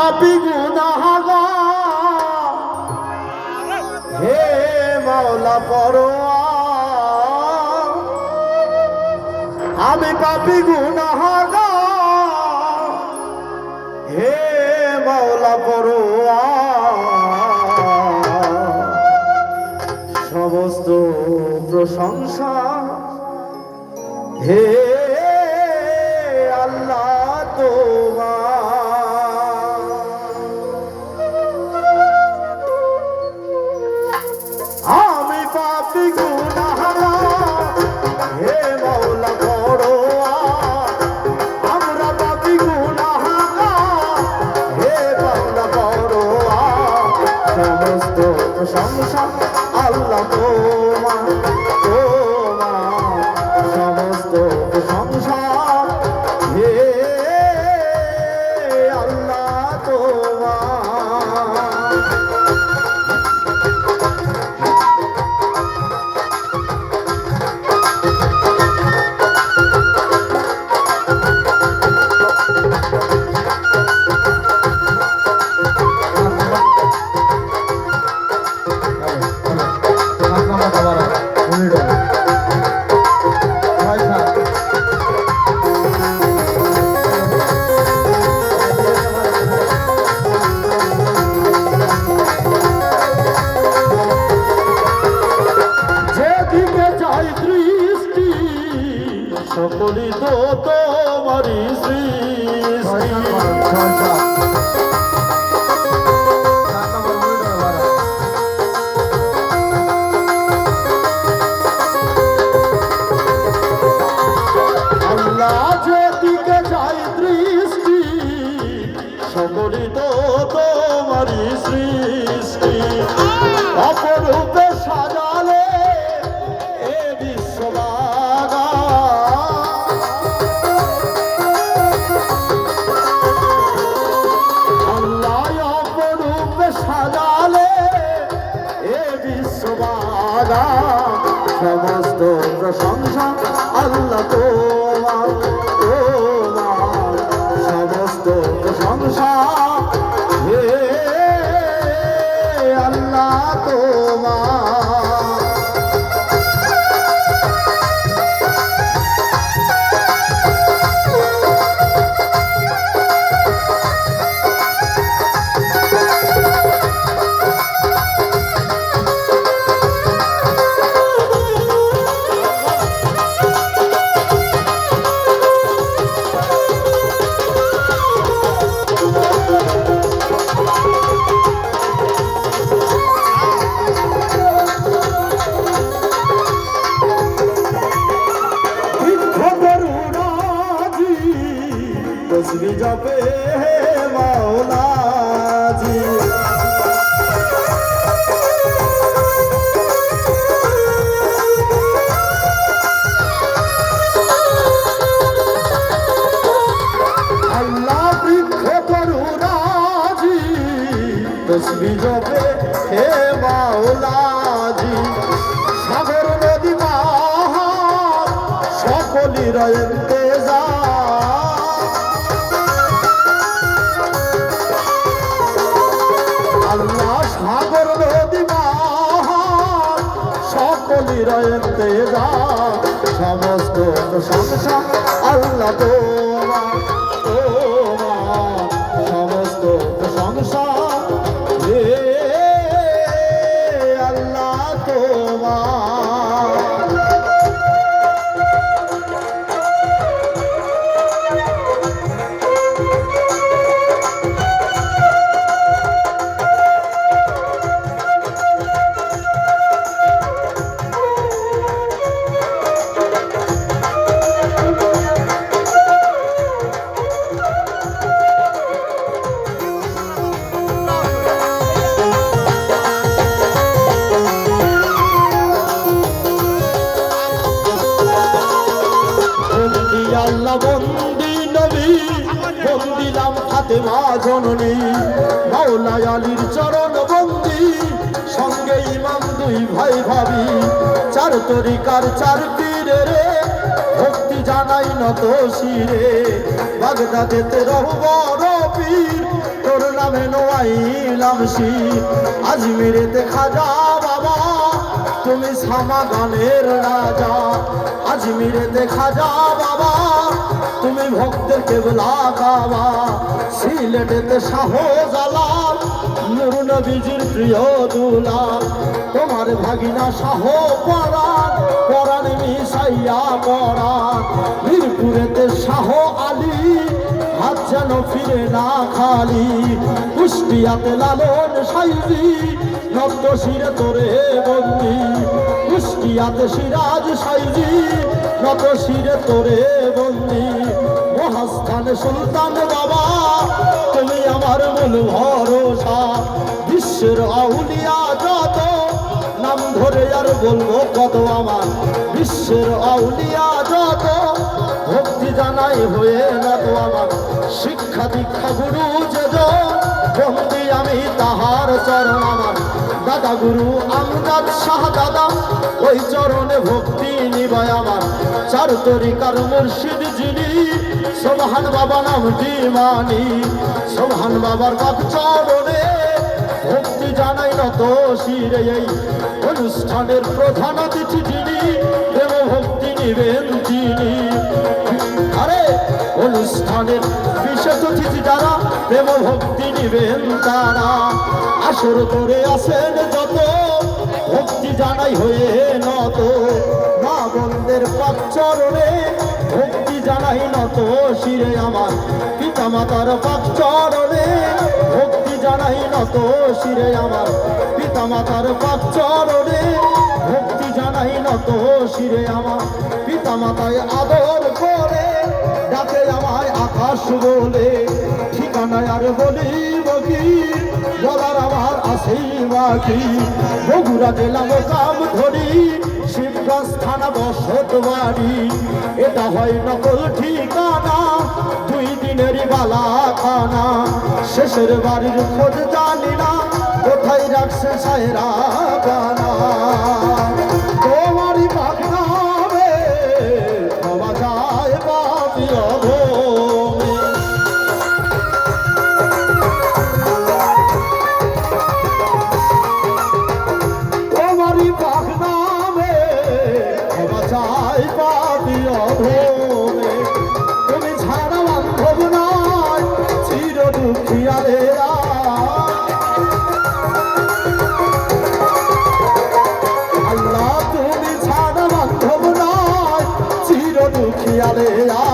পাপি গুনাহগার হে মাওলা পরোয়া। আমি পাপি গুনাহগার হে মাওলা পরোয়া। সমস্ত প্রশংসা। হে অপরূপে সাজালে আল্লাহ অপরূপে সমস্ত প্রশংসা আল্লাহ তোমার। তসবি জপে মাওলাজি। আল্লাহ বৃক্ষ করুণাজি তসবি রয়েন্তে যা সমস্ত প্রশংসা আল্লাহ তোমার জননী মাওলাই আলীর চরণ বন্দি। সঙ্গে ইমাম দুই ভাই ভাবি, চার তরিকার চার পীরে রে। ভক্তি জানাই নত শিরে, বাগদাদেতে রহবর পীর। তোর নামে নোয়াইলাম শীত আজমিরেতে খাজা বাবা। তুমি সামা গানের রাজা আজমিরেতে খাজা বাবা। তুমি ভক্তের কেবলা কাবা সিলেটেতে শাহ জালাল নুর নবীজির প্রিয় দুলাল। তোমার ভাগিনা শাহ পরাণ পরাণ মিশাইয়া পরাণ। মিরপুরেতে শাহ আলী, হাত যেন ফিরে না খালি। কুষ্টিয়াতে লালন সাইজি নব্দ শিরে তোরে বন্দি। কুষ্টিয়াতে সিরাজ সাইজি নত শিরে তোরে বন্দি। মহাস্থানে বাবা, তুমি আমার মূল ভরসা। বিশ্বের আউলিয়া যত, নাম ধরে আর বলব কত আমার। বিশ্বের আউলিয়া যত, ভক্তি জানাই হয়ে না তো আমার। শিক্ষা দীক্ষা গুরু যে বন্দি আমি তাহার চরণ আমার। দাদা গুরু আমজাদ শাহ দাদা, ওই চরণে ভক্তি নিবায় আমার। চার তরিকার মুর্শিদ যিনি সোহান বাবা নামটি মানি। সোহান বাবার বাক চরণে ভক্তি জানাই না নত শিরে এই অনুষ্ঠানের প্রধান অতিথি যিনি, প্রেম ভক্তি নিবেন তিনি। অনুষ্ঠানের বিশেষ অতিথি যারা প্রেম ভক্তি নিবেন তারা। আসর করে আসেন যত, ভক্তি জানাই হয়ে নত। মা বন্ধের পাক চরণে ভক্তি জানাই নত, শিরে আমার পিতা মাতার পাক চরণে ভক্তি জানাই নত, শিরে আমার পিতা মাতার পাক চরণে ভক্তি জানাই নত, শিরে আমার পিতা মাতায় আদর করে। ডাকে আমায় আকাশ বলে, ঠিকানায় আর বলি বকি বলার আমার আসেই বাকি বগুড়া গেলাম কাম ধরি শিবগঞ্জ বসত বাড়ি। এটা হয় নকল ঠিকানা, দুই দিনেরই বালা খানা শেষের বাড়ির খোঁজ জানি না, কোথায় রাখছে সায়রা? দুঃখিয়ালে